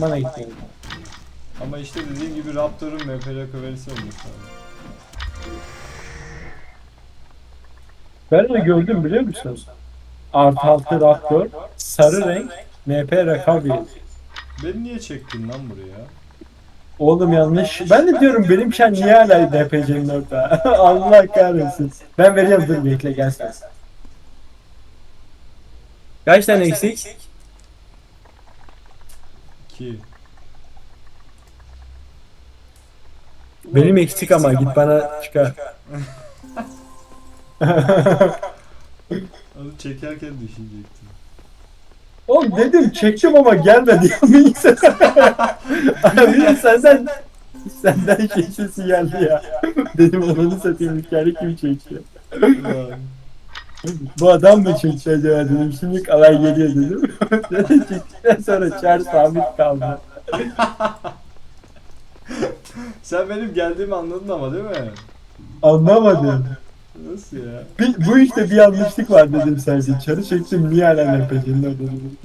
bana gitmeyin. Ama işte dediğin gibi Raptor'un MPL köverisi olmuş abi. Ben de gördüm biliyor musun? Artı altı Raptor, sarı renk, MP Rakabi. Beni niye çektin lan buraya? Oğlum yanlış. Ben de diyorum benim şen niye hala DPC'nin orada? Allah kahretsin. Ben veriyorum dur bekle gelsin. Kaç tane eksik? 2. Benim eksik ama git bana çıkar. Onu çekerken düşünecektim. Oğlum dedim çektim ama gelmedi. Abi senden senden sesi geldi ya. Dedim onu satayım hikaye kim çekiyor? Bu adam mı çekiyor acaba dedim. Şimdi alay geliyor dedim. Çektikten sonra çar sabit kaldı. Sen benim geldiğimi anladın ama değil mi? Anlamadım. Nasıl ya? Bir, bu işte bir yanlışlık var dedim sadece. Çarı çektim niye hala nefesinde dedim.